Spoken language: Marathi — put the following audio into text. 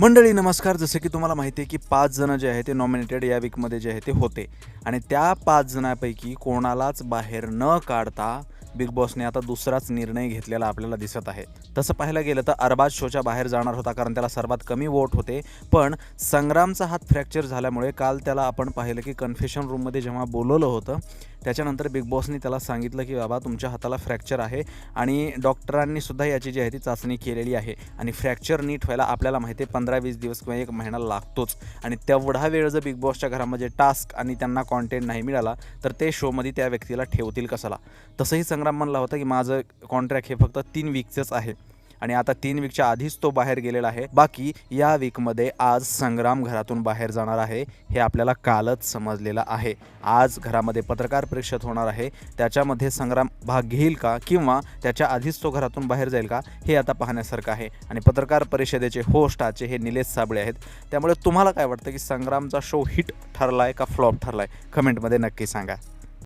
मंडळी नमस्कार. जसे की तुम्हाला माहिती आहे की पाच जणं जे आहे ते नॉमिनेटेड या वीकमध्ये जे आहे ते होते. आणि त्या पाच जणांपैकी कोणालाच बाहेर न काढता बिग बॉसने आता दुसराच निर्णय घेतलेला आपल्याला दिसत आहे. तसं पाहायला गेलं तर अरबाज शोच्या बाहेर जाणार होता कारण त्याला सर्वात कमी वोट होते. पण संग्रामचा हात फ्रॅक्चर झाल्यामुळे काल त्याला आपण पाहिलं की कन्फेशन रूममध्ये जेव्हा बोलवलं होतं त्याच्यानंतर बिग बॉसनी त्याला सांगितलं की बाबा तुमच्या हाताला फ्रॅक्चर आहे आणि डॉक्टरांनी सुद्धा याची जी आहे ती चाचणी केलेली आहे. आणि फ्रॅक्चर नीट व्हायला आपल्याला माहिती आहे पंधरा वीस दिवस किंवा एक महिना लागतोच. आणि तेवढा वेळ जर बिग बॉसच्या घरामध्ये टास्क आणि त्यांना कॉन्टेंट नाही मिळाला तर ते शोमध्ये त्या व्यक्तीला ठेवतील कशाला? तसंही संग्राम म्हणला होता की माझं कॉन्ट्रॅक्ट हे फक्त तीन वीकचंच आहे. आणि आता तीन वीकच्या आधीच तो बाहेर गेलेला आहे. बाकी या वीकमध्ये आज संग्राम घरातून बाहेर जाणार आहे हे आपल्याला कालच समजलेलं आहे. आज घरामध्ये पत्रकार परिषद होणार आहे. त्याच्यामध्ये संग्राम भाग घेईल का किंवा त्याच्या आधीच तो घरातून बाहेर जाईल का हे आता पाहण्यासारखं आहे. आणि पत्रकार परिषदेचे होस्ट आजचे हे निलेश साबळे आहेत. त्यामुळे तुम्हाला काय वाटतं की संग्रामचा शो हिट ठरला आहे का फ्लॉप ठरला आहे कमेंटमध्ये नक्की सांगा.